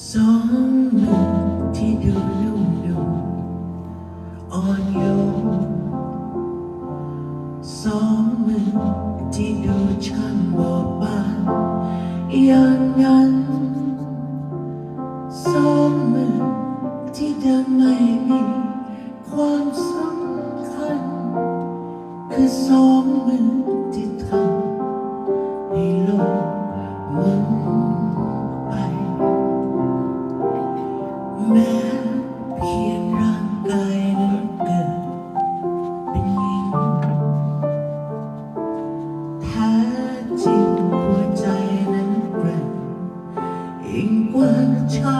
สองมือที่ดูนุ่มนวลอ่อนโยนสองมือที่ดูช่างบอบบางอย่างนั้นสองมือที่เดิมไม่มีความสำคัญ คือสองมือ แม้เพียงร่างกายนั้นเกิดเป็นหญิงแท้จริงหัวใจนั้นแกร่งยิ่งกว่าช้า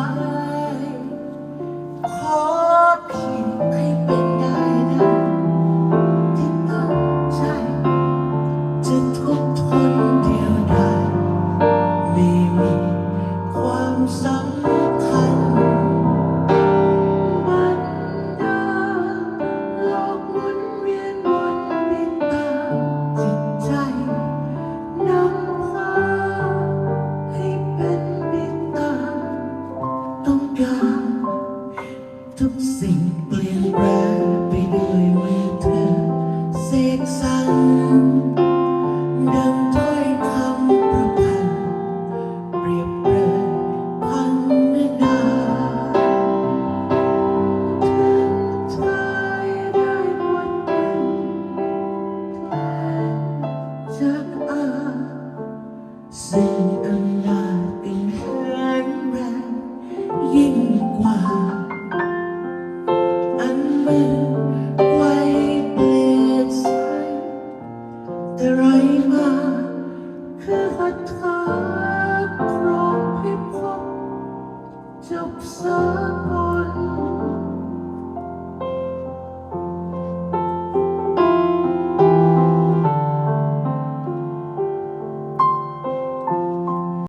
รียบเปรยพันนาใจได้บทเป็นจากอาสิ่งอันนาจเป็นแข็งแรงยิ่งกว่าา